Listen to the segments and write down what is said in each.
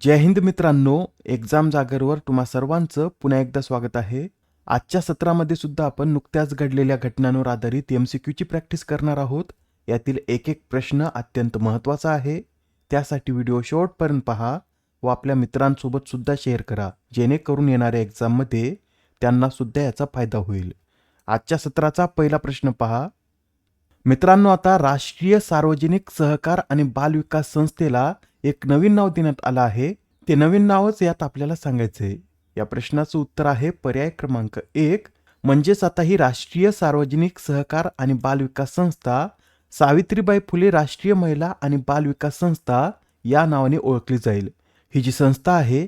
जय हिंद मित्रांनो एक्झाम जागरवर तुम्हा सर्वांचं पुन्हा एकदा स्वागत आहे. आजच्या सत्रामध्ये सुद्धा आपण नुकत्याच घडलेल्या घटनांवर आधारित एम सी क्यूची प्रॅक्टिस करणार आहोत. यातील एक एक प्रश्न अत्यंत महत्त्वाचा आहे. त्यासाठी व्हिडिओ शेवटपर्यंत पहा व आपल्या मित्रांसोबत सुद्धा शेअर करा. जेणेकरून येणाऱ्या एक्झाममध्ये त्यांना सुद्धा याचा फायदा होईल. आजच्या सत्राचा पहिला प्रश्न पहा. मित्रांनो आता राष्ट्रीय सार्वजनिक सहकार आणि बालविकास संस्थेला एक नवीन नाव देण्यात आलं आहे. ते नवीन नावच यात आपल्याला सांगायचंय या प्रश्नाचं उत्तर आहे पर्याय क्रमांक एक म्हणजेच आता ही राष्ट्रीय सार्वजनिक सहकार आणि बाल विकास संस्था सावित्रीबाई फुले राष्ट्रीय महिला आणि बाल विकास संस्था या नावाने ओळखली जाईल. ही जी संस्था आहे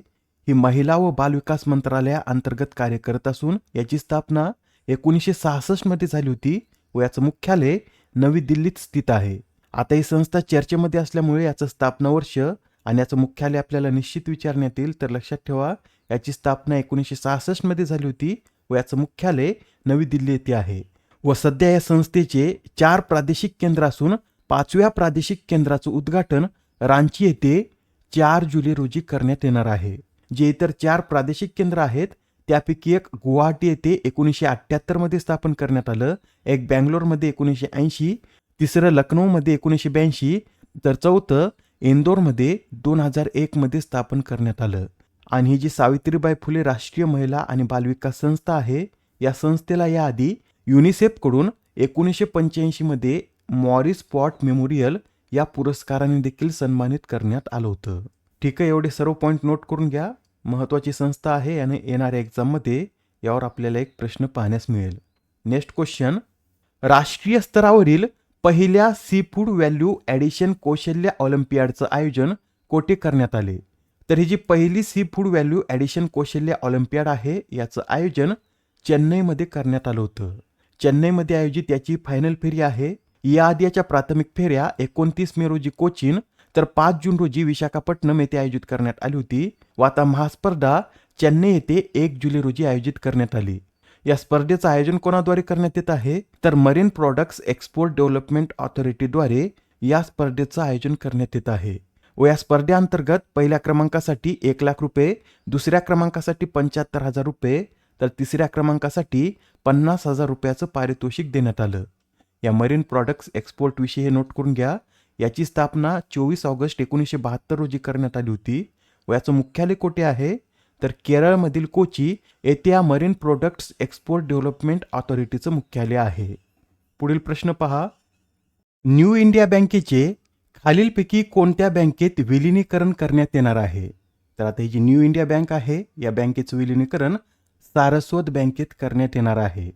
ही महिला व बाल विकास मंत्रालया अंतर्गत कार्य करत असून याची स्थापना एकोणीसशे सहासष्टमध्ये झाली होती व याचं मुख्यालय नवी दिल्लीत स्थित आहे. आता ही संस्था चर्चेमध्ये असल्यामुळे याचं स्थापना वर्ष आणि याचं मुख्यालय आपल्याला निश्चित विचारण्यात येईल. तर लक्षात ठेवा याची स्थापना एकोणीसशे सहासष्टमध्ये झाली होती व याचं मुख्यालय नवी दिल्ली येथे आहे. व सध्या या संस्थेचे चार प्रादेशिक केंद्र असून पाचव्या प्रादेशिक केंद्राचं उद्घाटन रांची येथे चार जुलै रोजी करण्यात येणार आहे. जे इतर चार प्रादेशिक केंद्र आहेत त्यापैकी एक गुवाहाटी येथे एकोणीसशे अठ्ठ्याहत्तरमध्ये स्थापन करण्यात आलं एक बँगलोरमध्ये एकोणीसशे ऐंशी तिसरं लखनौमध्ये एकोणीसशे ब्याऐंशी तर चौथं इंदोरमध्ये दोन हजार एकमध्ये स्थापन करण्यात आलं. आणि ही जी सावित्रीबाई फुले राष्ट्रीय महिला आणि बालविकास संस्था आहे या संस्थेला याआधी युनिसेफकडून एकोणीसशे पंच्याऐंशीमध्ये मॉरिस पॉट मेमोरियल या पुरस्काराने देखील सन्मानित करण्यात आलं होतं. ठीक आहे एवढे सर्व पॉईंट नोट करून घ्या. महत्त्वाची संस्था आहे आणि येणाऱ्या एक्झाममध्ये यावर आपल्याला एक प्रश्न पाहण्यास मिळेल. नेक्स्ट क्वेश्चन राष्ट्रीय स्तरावरील पहिल्या सी फूड व्हॅल्यू ॲडिशन कौशल्य ऑलिम्पियाडचं आयोजन कोठे करण्यात आले? तर ही जी पहिली सी फूड व्हॅल्यू ॲडिशन कौशल्य ऑलिम्पियाड आहे याचं आयोजन चेन्नईमध्ये करण्यात आलं होतं. चेन्नईमध्ये आयोजित याची फायनल फेरी आहे. याआधी याच्या प्राथमिक फेऱ्या एकोणतीस मे रोजी कोचीन तर पाच जून रोजी विशाखापट्टणम येथे आयोजित करण्यात आली होती. व आता महास्पर्धा चेन्नई येथे एक जुलै रोजी आयोजित करण्यात आली. या स्पर्धेचं आयोजन कोणाद्वारे करण्यात येत आहे? तर मरीन प्रॉडक्ट्स एक्सपोर्ट डेव्हलपमेंट ऑथॉरिटीद्वारे या स्पर्धेचं आयोजन करण्यात येत आहे. व या स्पर्धेअंतर्गत पहिल्या क्रमांकासाठी एक लाख रुपये दुसऱ्या क्रमांकासाठी पंच्याहत्तर हजार रुपये तर तिसऱ्या क्रमांकासाठी पन्नास हजार रुपयाचं पारितोषिक देण्यात आलं. या मरीन प्रॉडक्ट्स एक्सपोर्टविषयी हे नोट करून घ्या. याची स्थापना चोवीस ऑगस्ट एकोणीसशे बहात्तर रोजी करण्यात आली होती. व याचं मुख्यालय कोठे आहे? तर केरळमधील कोची येथे या मरीन प्रोडक्ट्स एक्सपोर्ट डेव्हलपमेंट ऑथॉरिटीचं मुख्यालय आहे. पुढील प्रश्न पहा. न्यू इंडिया बँकेचे खालीलपैकी कोणत्या बँकेत विलिनीकरण करण्यात येणार आहे? तर आता ही जी न्यू इंडिया बँक आहे या बँकेचं विलिनीकरण सारस्वत बँकेत करण्यात येणार आहे.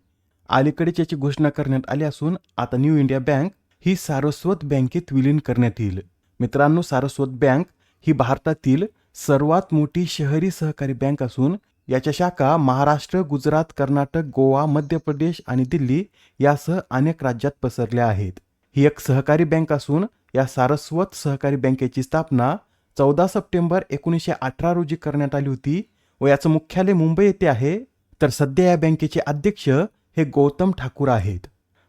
अलीकडेच याची घोषणा करण्यात आली असून आता न्यू इंडिया बँक ही सारस्वत बँकेत विलीन करण्यात येईल. मित्रांनो सारस्वत बँक ही भारतातील सर्वात मोठी शहरी सहकारी बँक असून याच्या शाखा महाराष्ट्र गुजरात कर्नाटक गोवा मध्य प्रदेश आणि दिल्ली यासह अनेक राज्यात पसरल्या आहेत. ही एक सहकारी बँक असून या सारस्वत सहकारी बँकेची स्थापना चौदा सप्टेंबर एकोणीसशे अठरा रोजी करण्यात आली होती व याचं मुख्यालय मुंबई येथे आहे. तर सध्या या बँकेचे अध्यक्ष हे गौतम ठाकूर आहेत.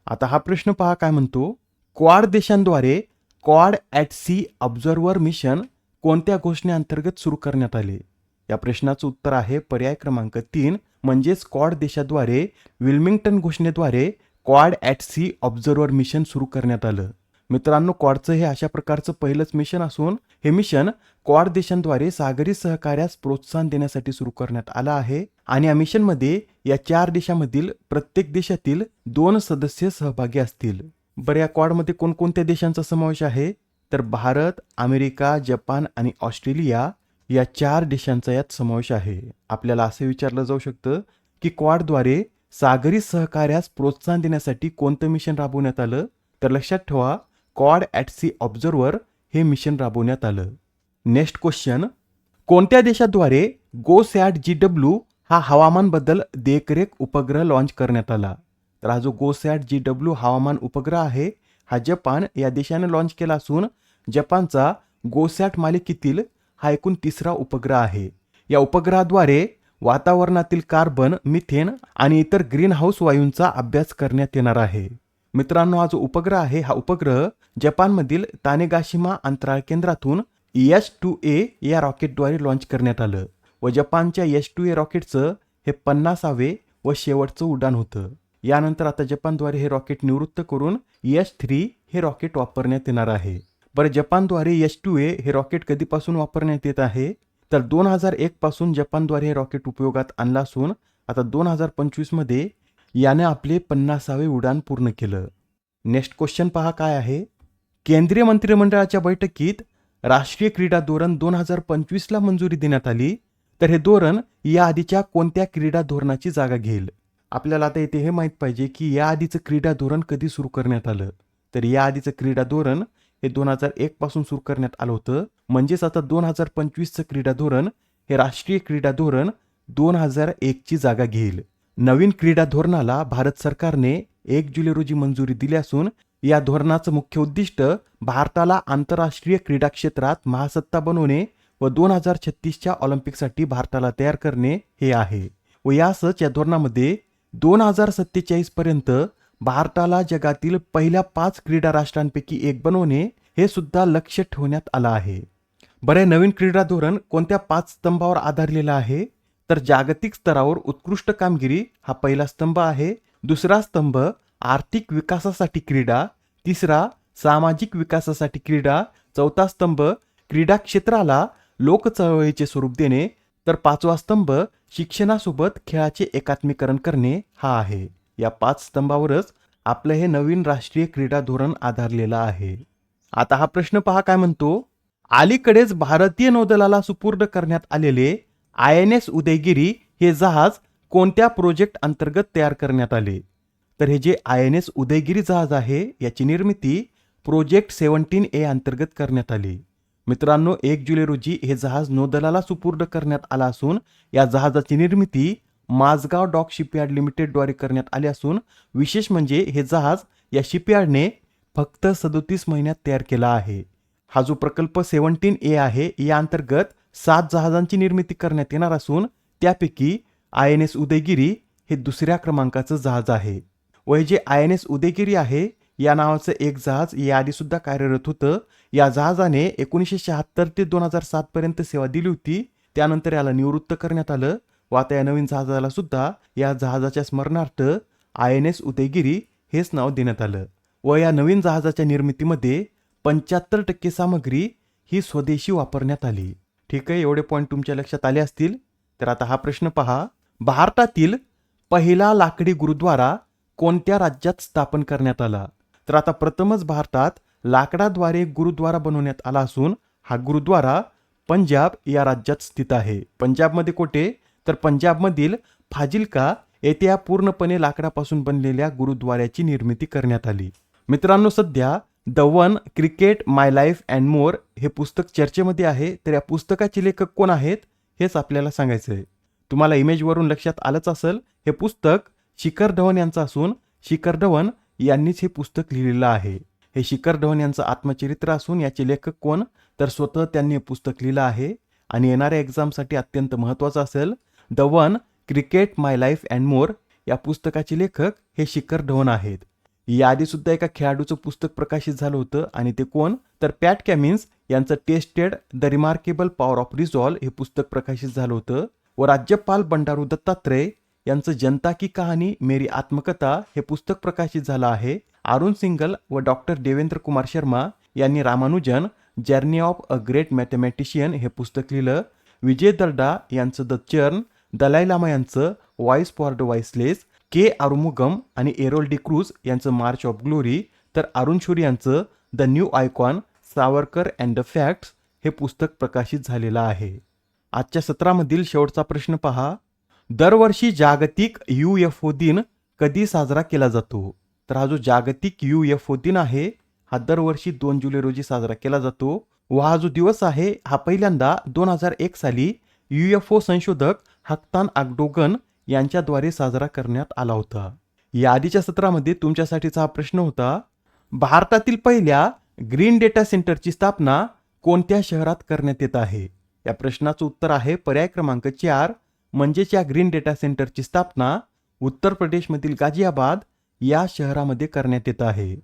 आता हा प्रश्न पहा काय म्हणतो? क्वाड देशांद्वारे Quad at sea observer mission कोणत्या घोषणेअंतर्गत सुरू करण्यात आले? या प्रश्नाचं उत्तर आहे पर्याय क्रमांक तीन म्हणजेच क्वाड देशाद्वारे Wilmington घोषणेद्वारे Quad at sea observer mission सुरू करण्यात आलं. मित्रांनो क्वाडचं हे अशा प्रकारचं पहिलंच मिशन असून हे मिशन क्वाड देशांद्वारे सागरी सहकार्यास प्रोत्साहन देण्यासाठी सुरू करण्यात आलं आहे आणि या मिशनमध्ये या चार देशामधील प्रत्येक देशातील दोन सदस्य सहभागी असतील. बरं या क्वाडमध्ये कोणकोणत्या देशांचा समावेश आहे? तर भारत अमेरिका जपान आणि ऑस्ट्रेलिया या चार देशांचा यात समावेश आहे. आपल्याला असं विचारलं जाऊ शकतं की क्वाडद्वारे सागरी सहकार्यास प्रोत्साहन देण्यासाठी कोणतं मिशन राबवण्यात आलं? तर लक्षात ठेवा क्वाड ॲट सी ऑब्झर्व्हर हे मिशन राबवण्यात आलं. Next question. कोणत्या देशाद्वारे गो सॅट जी डब्ल्यू हा हवामानबद्दल देखरेख उपग्रह लॉन्च करण्यात आला? तर हा जो गोसॅट जी डब्ल्यू हवामान उपग्रह आहे हा जपान या देशाने लॉन्च केला असून जपानचा गोसॅट मालिकेतील हा एकूण तिसरा उपग्रह आहे. या उपग्रहाद्वारे वातावरणातील कार्बन मिथेन आणि इतर ग्रीन हाऊस वायूंचा अभ्यास करण्यात येणार आहे. मित्रांनो हा जो उपग्रह आहे हा उपग्रह जपानमधील तानेगाशिमा अंतराळ केंद्रातून यश टू ए या रॉकेटद्वारे लॉन्च करण्यात आलं व जपानच्या यश टू ए रॉकेटचं हे पन्नासावे व शेवटचं उड्डाण होतं. यानंतर आता जपानद्वारे हे रॉकेट निवृत्त करून यश थ्री हे रॉकेट वापरण्यात येणार आहे. बरं जपानद्वारे यश टू ए हे रॉकेट कधीपासून वापरण्यात येत आहे? तर दोन हजार एक पासून जपानद्वारे हे रॉकेट उपयोगात आणलं असून आता दोन हजार पंचवीसमध्ये याने आपले पन्नासावे उडान पूर्ण केलं. नेक्स्ट क्वेश्चन पहा काय आहे. केंद्रीय मंत्रिमंडळाच्या बैठकीत राष्ट्रीय क्रीडा धोरण दोन हजार पंचवीसला मंजुरी देण्यात आली. तर हे धोरण या आधीच्या कोणत्या क्रीडा धोरणाची जागा घेईल? आपल्याला आता इथे हे माहीत पाहिजे की या आधीचं क्रीडा धोरण कधी सुरू करण्यात आलं? तर या आधीचं क्रीडा धोरण हे दोन हजार एक पासून सुरू करण्यात आलं होतं. म्हणजेच आता दोन हजार पंचवीसचं क्रीडा धोरण हे राष्ट्रीय क्रीडा धोरण दोन हजार एकची जागा घेईल. नवीन क्रीडा धोरणाला भारत सरकारने एक जुलै रोजी मंजुरी दिली असून या धोरणाचं मुख्य उद्दिष्ट भारताला आंतरराष्ट्रीय क्रीडा क्षेत्रात महासत्ता बनवणे व दोन हजार छत्तीसच्या ऑलिम्पिकसाठी भारताला तयार करणे हे आहे. व यासच या धोरणामध्ये दोन हजार सत्तेचाळीस पर्यंत भारताला जगातील पहिल्या पाच क्रीडा राष्ट्रांपैकी एक बनवणे हे सुद्धा लक्ष ठेवण्यात आलं आहे. बरे नवीन क्रीडा धोरण कोणत्या पाच स्तंभावर आधारलेलं आहे? तर जागतिक स्तरावर उत्कृष्ट कामगिरी हा पहिला स्तंभ आहे. दुसरा स्तंभ आर्थिक विकासासाठी क्रीडा. तिसरा सामाजिक विकासासाठी क्रीडा. चौथा स्तंभ क्रीडा क्षेत्राला लोकचळवळीचे स्वरूप देणे. तर पाचवा स्तंभ शिक्षणासोबत खेळाचे एकात्मीकरण करणे हा आहे. या पाच स्तंभावरच आपलं हे नवीन राष्ट्रीय क्रीडा धोरण आधारलेलं आहे. आता हा प्रश्न पहा काय म्हणतो? अलीकडेच भारतीय नौदलाला सुपूर्द करण्यात आलेले आय एन एस उदयगिरी हे जहाज कोणत्या प्रोजेक्ट अंतर्गत तयार करण्यात आले? तर हे जे आय एन एस उदयगिरी जहाज आहे याची निर्मिती प्रोजेक्ट सेव्हन्टीन ए अंतर्गत करण्यात आली. मित्रांनो एक जुलै रोजी हे जहाज नौदलाला सुपूर्द करण्यात आला असून या जहाजाची निर्मिती माझगाव डॉक शिपयार्ड लिमिटेडद्वारे करण्यात आली असून विशेष म्हणजे हे जहाज या शिपयार्डने फक्त सदोतीस महिन्यात तयार केला आहे. हा जो प्रकल्प सेव्हन्टीन ए आहे या अंतर्गत सात जहाजांची निर्मिती करण्यात येणार असून त्यापैकी आय एन एस उदयगिरी हे दुसऱ्या क्रमांकाचं जहाज आहे. व हे जे आय एन एस उदयगिरी आहे या नावाचं एक जहाज याआधी सुद्धा कार्यरत होतं. या जहाजाने एकोणीसशे शहात्तर ते दोन हजार सात पर्यंत सेवा दिली होती. त्यानंतर याला निवृत्त करण्यात आलं. व आता या नवीन जहाजाला सुद्धा या जहाजाच्या स्मरणार्थ आय एन एस उदयगिरी हेच नाव देण्यात आलं. व या नवीन जहाजाच्या निर्मितीमध्ये पंच्याहत्तर टक्के सामग्री ही स्वदेशी वापरण्यात आली. ठीक आहे एवढे पॉईंट तुमच्या लक्षात आले असतील? तर आता हा प्रश्न पहा. भारतातील पहिला लाकडी गुरुद्वारा कोणत्या राज्यात स्थापन करण्यात आला? तर आता प्रथमच भारतात लाकडाद्वारे गुरुद्वारा बनवण्यात आला असून हा गुरुद्वारा पंजाब या राज्यात स्थित आहे. पंजाबमध्ये कोठे? तर पंजाबमधील फाजिलका येथे या पूर्णपणे लाकडापासून बनलेल्या गुरुद्वाऱ्याची निर्मिती करण्यात आली. मित्रांनो सध्या the one cricket my life and more हे पुस्तक चर्चेमध्ये आहे. तर या पुस्तकाचे लेखक कोण आहेत? हेच आपल्याला सांगायचं आहे. तुम्हाला इमेजवरून लक्षात आलंच असेल हे पुस्तक शिखर धवन यांचं असून शिखर धवन यांनीच हे पुस्तक लिहिलेलं आहे. हे शिखर धवन यांचं आत्मचरित्र असून याचे लेखक कोण? तर स्वतः त्यांनी पुस्तक लिहिलं आहे. आणि येणाऱ्या एक्झामसाठी अत्यंत महत्त्वाचं असेल the one cricket my life and more या पुस्तकाचे लेखक हे शिखर धवन आहेत. याआधी सुद्धा एका खेळाडूचं पुस्तक प्रकाशित झालं होतं आणि ते कोण? तर पॅट कॅमिन्स यांचं tested the remarkable power of resolve हे पुस्तक प्रकाशित झालं होतं. व राज्यपाल बंडारू दत्तात्रय यांचं जनता की कहाणी मेरी आत्मकथा हे पुस्तक प्रकाशित झालं आहे. अरुण सिंगल व डॉक्टर देवेंद्र कुमार शर्मा यांनी Ramanujan journey of a great mathematician हे पुस्तक लिहिलं. विजय दर्डा यांचं द चर्न दलाई लामा यांचं voice for the voiceless K Arumugam आणि एरोल डिक्रूज यांचं मार्च ऑफ ग्लोरी तर अरुण शोरी यांचं the new icon Savarkar and the facts हे पुस्तक प्रकाशित झालेलं आहे. आजच्या सत्रामधील शेवटचा प्रश्न पहा. दरवर्षी जागतिक यू एफ ओ दिन कधी साजरा केला जातो? तर हा जो जागतिक यू एफ ओ दिन आहे हा दरवर्षी दोन जुलै रोजी साजरा केला जातो. व हा जो दिवस आहे हा पहिल्यांदा दोन हजार एक साली यू एफ ओ संशोधक हक्तान आगडोगन यांच्याद्वारे साजरा करण्यात आला होता. या आधीच्या सत्रामध्ये तुमच्यासाठीचा हा प्रश्न होता भारतातील पहिल्या ग्रीन डेटा सेंटरची स्थापना कोणत्या शहरात करण्यात येत आहे? या प्रश्नाचं उत्तर आहे पर्याय क्रमांक चार म्हणजेच या ग्रीन डेटा सेंटरची स्थापना उत्तर प्रदेशमधील गाझियाबाद या शहरामध्ये करण्यात येत आहे.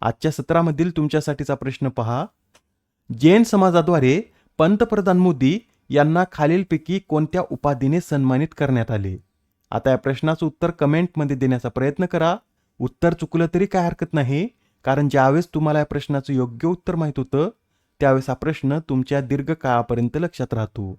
आजच्या सत्रामधील तुमच्यासाठीचा प्रश्न पहा. जैन समाजाद्वारे पंतप्रधान मोदी यांना खालीलपैकी कोणत्या उपाधीने सन्मानित करण्यात आले? आता या प्रश्नाचं उत्तर कमेंटमध्ये देण्याचा प्रयत्न करा. उत्तर चुकलं तरी काय हरकत नाही कारण ज्यावेळेस तुम्हाला या प्रश्नाचं योग्य उत्तर माहीत होतं त्यावेळेस हा प्रश्न तुमच्या दीर्घकाळापर्यंत लक्षात राहतो.